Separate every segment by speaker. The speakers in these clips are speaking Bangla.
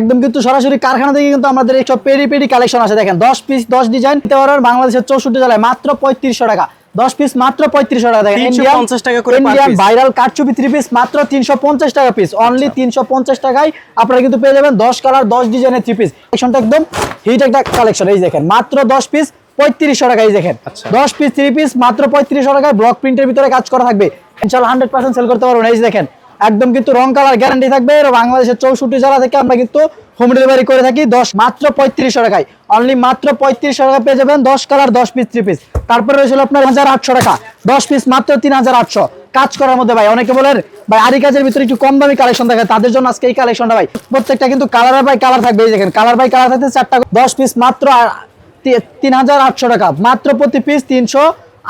Speaker 1: একদম কিন্তু সরাসরি কারখানা থেকে কিন্তু আমাদের এইসব পেরি পেরি কালেকশন আছে। দেখেন দশ পিস দশ ডিজাইন নিতে পারবেন বাংলাদেশের চৌষট্টি জেলায় মাত্র পঁয়ত্রিশশো টাকা। দশ পিস মাত্র পঁয়ত্রিশশো টাকা। দেখেন
Speaker 2: 350 টাকা করে
Speaker 1: ইন্ডিয়ান ভাইরাল কাটচুপি থ্রি পিস মাত্র তিনশো পঞ্চাশ টাকা পিস অনলি তিনশো পঞ্চাশ টাকায় আপনারা কিন্তু পেয়ে যাবেন দশ কালার দশ ডিজাইনের থ্রি পিস কালেকশনটা একদম হিট একটা কালেকশন এই দেখেন মাত্র দশ পিস পঁয়ত্রিশশো টাকা এই দেখেন। দশ পিস থ্রি পিস মাত্র পঁয়ত্রিশশো টাকায় ব্লক প্রিন্টের ভিতরে কাজ করা থাকবে। ইনশাল্লাহ হান্ড্রেড পার্সেন্ট সেল করতে পারবেন। এই দেখেন একদম কিন্তু রং কালার গ্যারান্টি থাকবে। বাংলাদেশের চৌষট্টি জেলা থেকে আমরা কিন্তু হোম ডেলিভারি করে থাকি দশ, মাত্র পঁয়ত্রিশশো টাকায়। অনলি মাত্র পঁয়ত্রিশশো টাকা পেয়ে যাবেন দশ কালার দশ পিস থ্রি পিস তারপরে রয়েছিল আপনার হাজার আটশো টাকা। দশ পিস মাত্র তিন হাজার আটশো। কাজ করার মধ্যে ভাই, অনেকে বলেন, ভাই আরি কাজের ভিতরে একটু কম দামি কালেকশন থাকে তাদের জন্য আজকে এই কালেকশনটা ভাই, প্রত্যেকটা কিন্তু কালার বাই কালার থাকবে। এই দেখেন কালার বাই কালার থাকতে চারটা দশ পিস মাত্র তিন হাজার আটশো টাকা। মাত্র প্রতি পিস তিনশো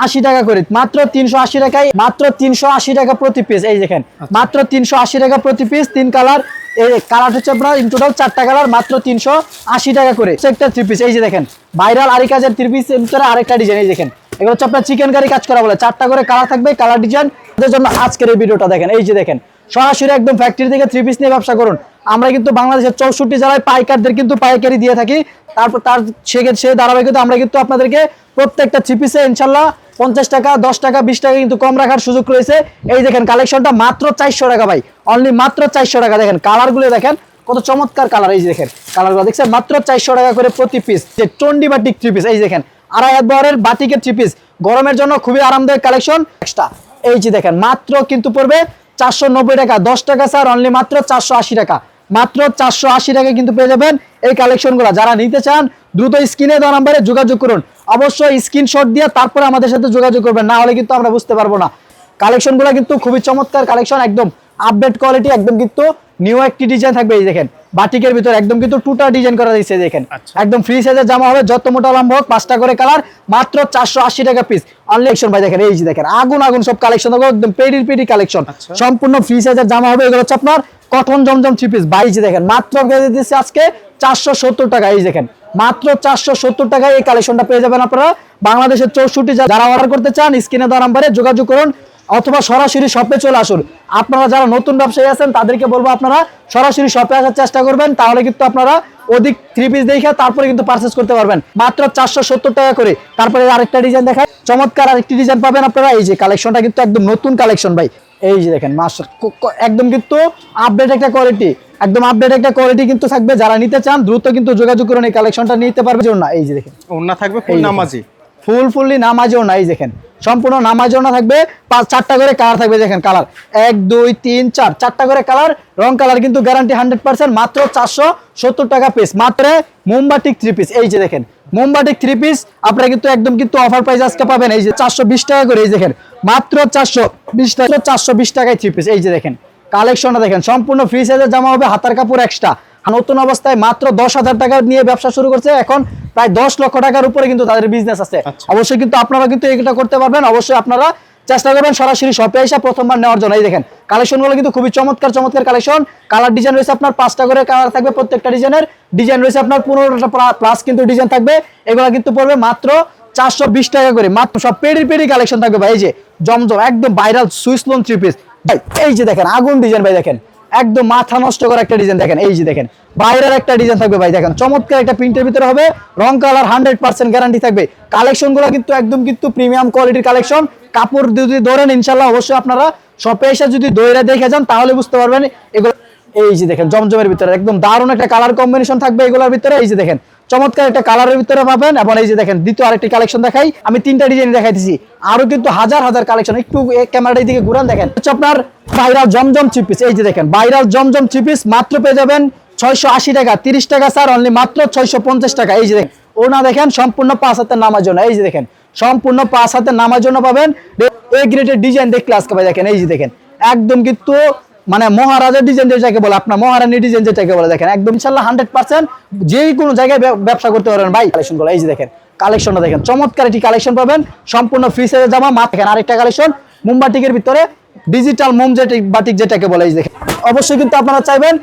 Speaker 1: আশি টাকা করে। মাত্র তিনশো আশি টাকায় মাত্র তিনশো আশি টাকা প্রতি পিস এই দেখেন মাত্র তিনশো আশি টাকা প্রতি পিস তিন কালার এই কালার হচ্ছে আপনার ইন টোটাল চারটা কালার মাত্র তিনশো আশি টাকা করে। একটা থ্রি পিস এই যে দেখেন ভাইরাল আরি কাজের থ্রি পিস আরেকটা ডিজাইন এই দেখেন এগুলো হচ্ছে আপনার চিকেন কারি কাজ করা বলে। চারটা করে কালার থাকবে কালার ডিজাইন এদের জন্য আজকের এই ভিডিওটা দেখেন। এই যে দেখেন সরাসরি একদম ফ্যাক্টরি থেকে থ্রি পিস নিয়ে ব্যবসা করুন। আমরা কিন্তু বাংলাদেশের চৌষট্টি জেলায় পাইকারদের কিন্তু পাইকারি দিয়ে থাকি। তারপর তার সেক্ষেত্রে সে ধারাবাহিকতা আমরা কিন্তু আপনাদেরকে প্রত্যেকটা থ্রি পিসে ইনশাল্লাহ পঞ্চাশ টাকা, দশ টাকা, বিশ টাকা কিন্তু কম রাখার সুযোগ রয়েছে। এই দেখেন কালেকশনটা মাত্র চারশো টাকা ভাই। অনলি মাত্র চারশো টাকা। দেখেন কালারগুলো দেখেন, কত চমৎকার কালার এই যে দেখেন কালারগুলো দেখছেন? মাত্র চারশো টাকা করে প্রতি পিস যে টন্ডি বাটিক থ্রি পিস এই দেখেন, আড়াই হাত বহরের বাটিকের থ্রি পিস গরমের জন্য খুবই আরামদায়ক কালেকশন এক্সট্রা এই যে দেখেন, মাত্র কিন্তু পড়বে চারশো নব্বই টাকা। দশ টাকা স্যার অনলি মাত্র চারশো আশি টাকা। মাত্র চারশো আশি টাকা কিন্তু পেয়ে যাবেন এই কালেকশনগুলো যারা নিতে চান, দ্রুত স্ক্রিনে দেওয়া নাম্বারে যোগাযোগ করুন। অবশ্যই স্ক্রিনশট দিয়ে তারপরে আমাদের সাথে যোগাযোগ করবেন। না হলে কিন্তু আমরা বুঝতে পারব না। কালেকশনগুলো কিন্তু খুবই চমৎকার কালেকশন একদম আপডেট কোয়ালিটি একদম কিন্তু নিউ একটি ডিজাইন থাকবে এই দেখেন। বাটিকের ভিতরে একদম কিন্তু টুটা ডিজাইন করা দিয়েছে দেখেন।
Speaker 2: আচ্ছা।
Speaker 1: একদম ফ্রি সাইজের জামা হবে যত মোটা লম্বা হোক পাঁচটা করে কালার মাত্র চারশো আশি টাকা পিস অনলেকশন ভাই দেখেন এই যে দেখেন আগুন আগুন সব কালেকশন দেখো একদম পেডির পেডি কালেকশন। সম্পূর্ণ ফ্রি সাইজের জামা হবে এগুলো হচ্ছে আপনার কটন জমজম থ্রি পিস বাইশ দেখেন মাত্র দিচ্ছে আজকে চারশো সত্তর টাকা এই দেখেন। মাত্র চারশো সত্তর টাকায় এই কালেকশনটা পেয়ে যাবেন আপনারা। বাংলাদেশের চৌষট্টি যারা অর্ডার করতে চান, স্ক্রিনে দেওয়া নাম্বারে যোগাযোগ করুন অথবা সরাসরি শপে চলে আসুন। আপনারা যারা নতুন ব্যবসায়ী আছেন, তাদেরকে বলব আপনারা সরাসরি শপে আসার চেষ্টা করবেন, তাহলে কিন্তু আপনারা অধিক থ্রি পিস দেখে তারপরে কিন্তু পারচেস করতে পারবেন। মাত্র চারশো সত্তর টাকা করে। তারপরে আরেকটা ডিজাইন দেখায় চমৎকার আরেকটি ডিজাইন পাবেন আপনারা। এই যে কালেকশনটা কিন্তু একদম নতুন কালেকশন ভাই। এই যে দেখেন মাস্টার একদম কিন্তু আপডেট একটা কোয়ালিটি একদম আপডেট একটা কোয়ালিটি কিন্তু থাকবে। যারা নিতে চান দ্রুত কিন্তু যোগাযোগ করুন এই কালেকশনটা নিতে পারবে। না এই যে দেখেন।
Speaker 2: ওন্না থাকবে ফুল নামাজি।
Speaker 1: ফুল ফুললি নামাজও নাই দেখেন। সম্পূর্ণ নামাজও না থাকবে। পাঁচ চারটা করে কালার থাকবে দেখেন কালার এক দুই তিন চার। চারটা করে কালার রং কালার কিন্তু গ্যারান্টি হান্ড্রেড পার্সেন্ট মাত্র চারশো সত্তর টাকা পিস মাত্র মোমবাটিক থ্রি পিস এই যে দেখেন মোমবাটিক থ্রি পিস আপনারা কিন্তু একদম কিন্তু অফার প্রাইস আজকে পাবেন। এই যে চারশো বিশ টাকা করে এই দেখেন মাত্র চারশো বিশ টাকা চারশো বিশ টাকায় থ্রি পিস এই যে দেখেন কালেকশনটা দেখেন সম্পূর্ণ ফ্রি সাইজের জামা হবে হাতার কাপড় এক্সট্রা নতুন অবস্থায় মাত্র দশ হাজার টাকা নিয়ে ব্যবসা শুরু করছে এখন প্রায় দশ লক্ষ টাকার উপরে কিন্তু তাদের বিজনেস আছে।
Speaker 2: আচ্ছা।
Speaker 1: অবশ্যই কিন্তু আপনারা কিন্তু এটা করতে পারবেন অবশ্যই আপনারা চেষ্টা করবেন সরাসরি শপে এসে প্রথমবার নেওয়ার জন্য। এই দেখেন কালেকশনগুলো কিন্তু খুবই চমৎকার চমৎকার কালেকশন। কালার ডিজাইন রয়েছে আপনার পাঁচটা করে কালার থাকবে প্রত্যেকটা ডিজাইনের। ডিজাইন রয়েছে আপনার পনেরোটা প্লাস কিন্তু ডিজাইন থাকবে। এগুলো কিন্তু পড়বে মাত্র চারশো বিশ টাকা করে। মাত্র সব পেডি পেডি কালেকশন থাকবে ভাই, এই যে জমজম, একদম viral Swiss lawn three piece ভাই, এই যে দেখেন, আগুন ডিজাইন ভাই, দেখেন। একদম মাথা নষ্ট করা একটা ডিজাইন, দেখেন, এই যে দেখেন। বাইরের একটা ডিজাইন থাকবে ভাই, দেখেন। চমৎকার একটা প্রিন্টের ভিতরে হবে। রং কালার হান্ড্রেড পার্সেন্ট গ্যারান্টি থাকবে। কালেকশনগুলো কিন্তু একদম কিন্তু প্রিমিয়াম কোয়ালিটির কালেকশন। কাপড় যদি ধরেন ইনশাল্লাহ অবশ্যই আপনারা শপে এসে যদি দইরা দেখে যান, তাহলে বুঝতে পারবেন এগুলো এই যে দেখেন, জমজমের ভিতরে একদম দারুণ একটা কালার কম্বিনেশন থাকবে এগুলোর ভিতরে। এই যে দেখেন, চমৎকার একটা কালারের ভিতরে পাবেন। এবং এই যে দেখেন, দ্বিতীয় আরেকটি কালেকশন দেখাই। আমি তিনটা ডিজাইন দেখাইতেছি। আরও কিন্তু হাজার হাজার কালেকশন একটু ক্যামেরাটা দিকে ঘুরান দেখেন। হচ্ছে আপনার ভাইরাল জমজম চিপিস এই যে দেখেন ভাইরাল জমজম চিপিস মাত্র পেয়ে যাবেন ছয়শো আশি টাকা। তিরিশ টাকা স্যার অনলি মাত্র ছয়শো পঞ্চাশ টাকা। এই যে দেখেন ও না দেখেন, সম্পূর্ণ পাঁচ হাতের নামার জন্য এই যে দেখেন সম্পূর্ণ পাঁচ হাতে নামার জন্য পাবেন। এই গ্রেডের ডিজাইন দেখলে আজকে ভাই দেখেন, এই যে দেখেন, একদম কিন্তু মানে মহারাজার ডিজাইন যেটাকে বলে, আপনার মহারানী ডিজাইন যেটাকে বলে দেখেন, একদম ইনশাল্লাহ হান্ড্রেড পার্সেন্ট যে কোনো জায়গায় ব্যবসা করতে পারবেন। ভাই কালেকশনগুলো, এই যে দেখেন কালেকশনটা দেখেন, চমৎকার একটি কালেকশন পাবেন, সম্পূর্ণ ফ্রি সাইজের জামা মা দেখেন আরেকটা কালেকশন মুম্বাটিকের ভিতরে ডিজিটাল মোম যেটা বাটিক যেটাকে বলে, এই দেখেন। অবশ্যই কিন্তু আপনারা চাইবেন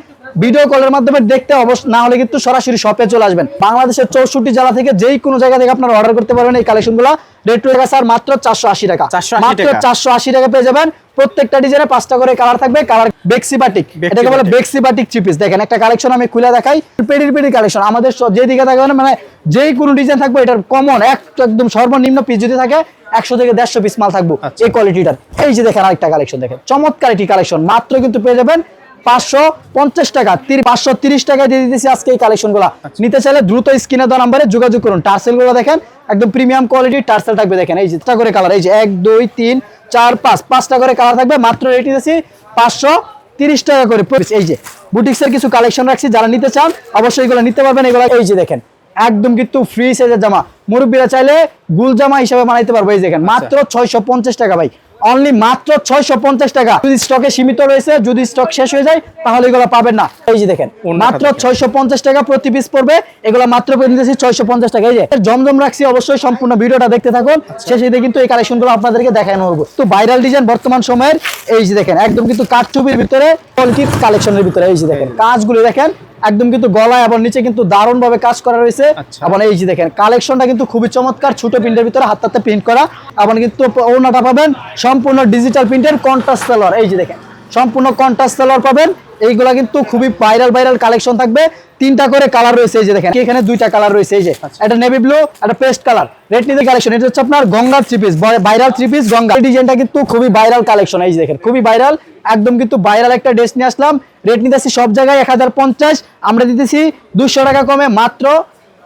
Speaker 1: ভিডিও কলের মাধ্যমে দেখতে অবশ্য না হলে কিন্তু সরাসরি শপে চলে আসবেন। বাংলাদেশের চৌষট্টি জেলা থেকে যেই কোনো জায়গা থেকে আপনারা অর্ডার করতে পারবেন এই কালেকশনগুলো রেট টাকা স্যার মাত্র চারশো আশি টাকা। মাত্র চারশো আশি টাকা পেয়ে যাবেন। প্রত্যেকটা ডিজাইনে পাঁচটা করে কালার থাকবে। কালার বেক্সি বাটিক এটাকে বলে
Speaker 2: বাটিক।
Speaker 1: বেক্সি বাটিক থ্রি দেখেন একটা কালেকশন আমি খুলে দেখাই। পেডির পেডি কালেকশন আমাদের যেদিকে থাকবে মানে যেই কোনো ডিজাইন থাকবে এটার কমন এক একদম সর্বনিম্ন পিস যদি থাকে একশো থেকে দেড়শো পিস মাল থাকব
Speaker 2: আচ্ছা।
Speaker 1: এই কোয়ালিটিটার এই যে দেখেন আরেকটা কালেকশন দেখেন। চমৎকার একটি কালেকশন মাত্র কিন্তু পেয়ে যাবেন পাঁচশো পঞ্চাশ টাকা। পাঁচশো তিরিশ টাকা দিয়ে দিতেছি আজকে এই কালেকশনগুলা
Speaker 2: আচ্ছা।
Speaker 1: নিতে চাইলে দ্রুত স্ক্রিনে দেওয়া নাম্বারে যোগাযোগ করুন। টার্সেলগুলো দেখেন একদম প্রিমিয়াম কোয়ালিটির টার্সেল থাকবে দেখেন। এই যে চারটা করে কালার এই যে এক দুই তিন চার পাঁচ পাঁচটা করে কালার থাকবে। মাত্র রেট দিতেছি পাঁচশো তিরিশ টাকা করে। এই যে বুটিক্সের কিছু কালেকশন রাখছি যারা নিতে চান অবশ্যই এগুলো নিতে পারবেন। এগুলো এই যে দেখেন একদম কিন্তু ফ্রি সাইজের জামা। মুরব্বীরা চাইলে গুল জামা হিসাবে বানাইতে পারব। এই যে দেখেন মাত্র ছয়শো পঞ্চাশ টাকা ভাই। অনলি মাত্র ছয়শো পঞ্চাশ টাকা। যদি স্টকে সীমিত রয়েছে যদি স্টক শেষ হয়ে যায় তাহলে এগুলো পাবেন না। এই যে দেখেন মাত্র। ছয়শো পঞ্চাশ টাকা প্রতি পিস পড়বে। এগুলো মাত্র করে নিতেছি ছয়শো পঞ্চাশ টাকা। এই যে জমজম রাখছি অবশ্যই সম্পূর্ণ ভিডিওটা দেখতে থাকুন। শেষে দিয়ে কিন্তু এই কালেকশনগুলো আপনাদেরকে দেখানো হব। তো ভাইরাল ডিজাইন বর্তমান সময়ের এই যে দেখেন একদম কিন্তু কাঠচুপির ভিতরে কোয়ালিটির কালেকশনের ভিতরে এই যে দেখেন কাজগুলো দেখেন একদম কিন্তু গলায় এবং নিচে কিন্তু দারুণ ভাবে কাজ করা রয়েছে।
Speaker 2: আচ্ছা।
Speaker 1: এবং এই যে দেখেন কালেকশনটা কিন্তু খুবই চমৎকার ছোট প্রিন্টের ভিতরে হাত হাতে প্রিন্ট করা। এবং কিন্তু ওনাটা পাবেন সম্পূর্ণ ডিজিটাল প্রিন্টের কন্ট্রাস্ট সালোয়ার এই যে দেখেন সম্পূর্ণ কন্ট্রাস্ট সালোয়ার পাবেন। এইগুলা কিন্তু খুবই ভাইরাল ভাইরাল কালেকশন থাকবে। তিনটা করে কালার রয়েছে এই যে দেখেন। এখানে দুইটা কালার রয়েছে এই যে। একটা নেভি ব্লু একটা পেস্ট কালার রেড নিতে কালেকশন এটা হচ্ছে আপনার Ganga three piece viral three piece Ganga. ডিজাইনটা কিন্তু খুবই ভাইরাল কালেকশন এই যে দেখেন খুবই ভাইরাল একদম কিন্তু ভাইরাল একটা ড্রেস নিয়ে আসলাম। রেট নিতেছি সব জায়গায় এক হাজার পঞ্চাশ। আমরা দিতেছি দুশো টাকা কমে মাত্র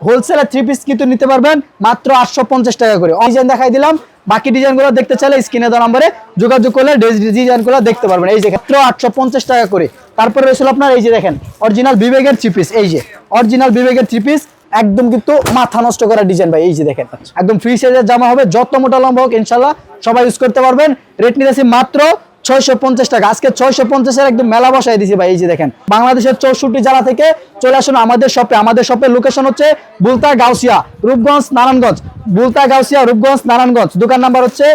Speaker 1: হোলসেলের থ্রি পিস কিন্তু নিতে পারবেন মাত্র আটশো পঞ্চাশ টাকা করে। ডিজাইন দেখাই দিলাম বাকি ডিজাইনগুলো দেখতে চাইলে স্ক্রিনে দেওয়া নম্বরে যোগাযোগ করলে ডিজাইনগুলো দেখতে পারবেন। এই যে মাত্র আটশো পঞ্চাশ টাকা করে। তারপরে রয়েছিল আপনার এই যে দেখেন অরিজিনাল বিবেকের থ্রি পিস এই যে অরিজিনাল বিবেকের থ্রি পিস একদম কিন্তু মাথা নষ্ট করা ডিজাইন ভাই, এই যে দেখেন। একদম ফ্রি সাইজের জামা হবে, যত মোটা লম্বা হোক ইনশাল্লাহ সবাই ইউজ করতে পারবেন। রেট নিতেছি মাত্র ছয়শো পঞ্চাশ টাকা। আজকে ছয়শো পঞ্চাশের একদম মেলা বসাই দিছি ভাই এই যে দেখেন। বাংলাদেশের চৌষট্টি জেলা থেকে চলে আসুন আমাদের শপে। আমাদের শপের লোকেশন হচ্ছে বুলতা গাউসিয়া রূপগঞ্জ নারায়ণগঞ্জ। বুলতা গাউসিয়া রূপগঞ্জ নারায়ণগঞ্জ। দোকান নাম্বার হচ্ছে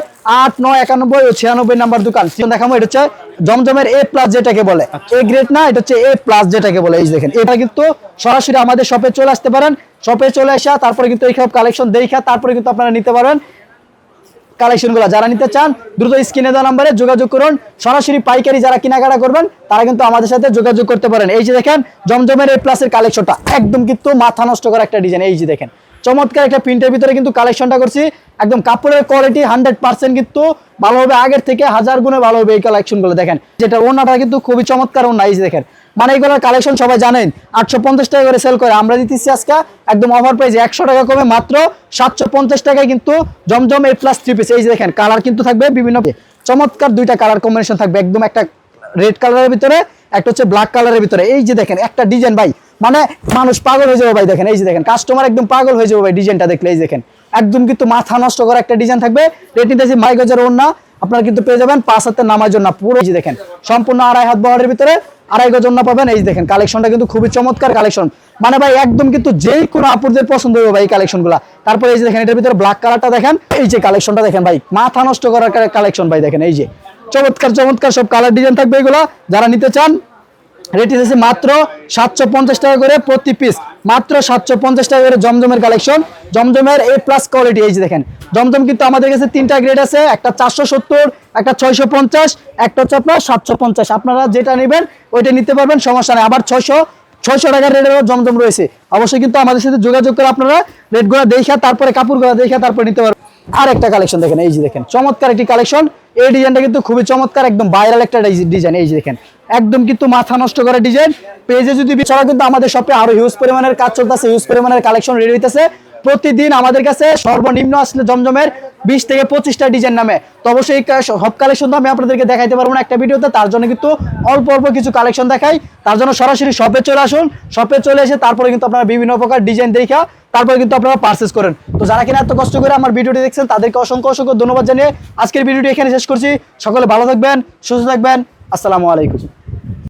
Speaker 1: আট নয় একানব্বই ও ছিয়ানব্বই নাম্বার দোকান। দেখাবো এটা হচ্ছে জমজমের এ প্লাস যেটাকে বলে। এ গ্রেড না এটা হচ্ছে এ প্লাস যেটাকে বলে এই যে দেখেন। এটা কিন্তু সরাসরি আমাদের শপে চলে আসতে পারেন। শপে চলে আসা তারপরে কিন্তু এইসব কালেকশন দেখা তারপরে কিন্তু আপনারা নিতে পারেন। কালেকশনগুলো যারা নিতে চান, দ্রুত স্ক্রিনে দেওয়া নাম্বারে যোগাযোগ করুন। সরাসরি পাইকারি যারা কেনাকাটা করবেন, তারা কিন্তু আমাদের সাথে যোগাযোগ করতে পারেন। এই যে দেখেন, জমজমের এই প্লাসের কালেকশনটা একদম কিন্তু মাথা নষ্ট করা একটা ডিজাইন এই যে দেখেন চমৎকার একটা প্রিন্টের ভিতরে কিন্তু কালেকশনটা করছি। একদম কাপড়ের কোয়ালিটি হান্ড্রেড পার্সেন্ট কিন্তু ভালো হবে। আগের থেকে হাজার গুণে ভালো হবে এই কালেকশনগুলো দেখেন। যেটা ওনাটা কিন্তু খুবই চমৎকার ওনা এই দেখেন। মানে এইগুলোর কালেকশন সবাই জানেন, আটশো পঞ্চাশ টাকা করে সেল করে। আমরা দিতেছি আজকে একদম অফার প্রাইস একশো টাকা কমে মাত্র সাতশো পঞ্চাশ টাকায় কিন্তু জমজম এই প্লাস থ্রি পিস এই যে দেখেন কালার কিন্তু থাকবে বিভিন্ন। চমৎকার দুইটা কালার কম্বিনেশন থাকবে। একদম একটা রেড কালারের ভিতরে, একটা হচ্ছে ব্ল্যাক কালারের ভিতরে। এই যে দেখেন, একটা ডিজাইন ভাই মানে মানুষ পাগল হয়ে যাবে ভাই দেখেন, এই যে দেখেন কাস্টমার একদম পাগল হয়ে যাবে ভাই ডিজাইনটা দেখলে, এই দেখেন। একদম কিন্তু মাথা নষ্ট করা একটা ডিজাইন থাকবে। রেট নিতেছি মাই গজের ওড়না, আপনারা কিন্তু পেয়ে যাবেন পাঁচ হাতের নামার জন্য পুরো, এই যে দেখেন, সম্পূর্ণ আড়াই হাত বহরের ভিতরে আড়াই গজ ওড়না পাবেন, এই যে দেখেন কালেকশনটা কিন্তু খুবই চমৎকার কালেকশন মানে ভাই, একদম কিন্তু যেই কোনো আপুরদের পছন্দ হবে ভাই এই কালেকশনগুলো তারপরে এই যে দেখেন, এটার ভিতরে ব্ল্যাক কালারটা দেখেন, এই যে কালেকশনটা দেখেন ভাই, মাথা নষ্ট করার কালেকশন ভাই দেখেন, এই যে। চমৎকার চমৎকার সব কালার ডিজাইন থাকবে এগুলো। যারা নিতে চান রেট এসেছে মাত্র সাতশো পঞ্চাশ টাকা করে প্রতি পিস মাত্র সাতশো পঞ্চাশ টাকা করে জমজমের কালেকশন জমজমের এ প্লাস কোয়ালিটি এই যে দেখেন। জমজম কিন্তু আমাদের কাছে তিনটা গ্রেড আছে। একটা চারশো সত্তর, একটা ছয়শো পঞ্চাশ, একটা হচ্ছে আপনার সাতশো পঞ্চাশ। আপনারা যেটা নেবেন, ওইটা নিতে পারবেন, সমস্যা নেই। আবার ছয়শো ছয়শো টাকার রেটেরও জমজম রয়েছে। অবশ্যই কিন্তু আমাদের সাথে যোগাযোগ করে আপনারা রেটগুলো দেখা তারপরে কাপড়গুলো দেখা তারপরে নিতে পারবেন। আর একটা কালেকশন দেখেন, এই যে দেখেন। চমৎকার একটি কালেকশন এই ডিজাইনটা কিন্তু খুবই চমৎকার, একদম ভাইরাল একটা ডিজাইন এই যে দেখেন। একদম কিন্তু মাথা নষ্ট করা ডিজাইন পেজে যদি বিছাড়া কিন্তু আমাদের শপে আরও হিউজ পরিমাণের কাজ চলতেছে হিউজ পরিমাণের কালেকশন রেডি হইতেছে। প্রতিদিন আমাদের কাছে সর্বনিম্ন আসলে জমজমের বিশ থেকে পঁচিশটা ডিজাইন নামে। তো অবশ্যই সব কালেকশন তো আমি আপনাদেরকে দেখাইতে পারব না একটা ভিডিওতে, তার জন্য কিন্তু অল্প অল্প কিছু কালেকশন দেখাই। তার জন্য সরাসরি শপে চলে আসুন। শপে চলে এসে তারপরে কিন্তু আপনারা বিভিন্ন প্রকার ডিজাইন দেখা, তারপরে কিন্তু আপনারা পারচেস করেন। তো যারা কিনা এত কষ্ট করে আমার ভিডিওটি দেখছেন, তাদেরকে অসংখ্য অসংখ্য ধন্যবাদ জানিয়ে আজকের ভিডিওটি এখানে শেষ করছি। সকলে ভালো থাকবেন, সুস্থ থাকবেন। আসসালামু আলাইকুম।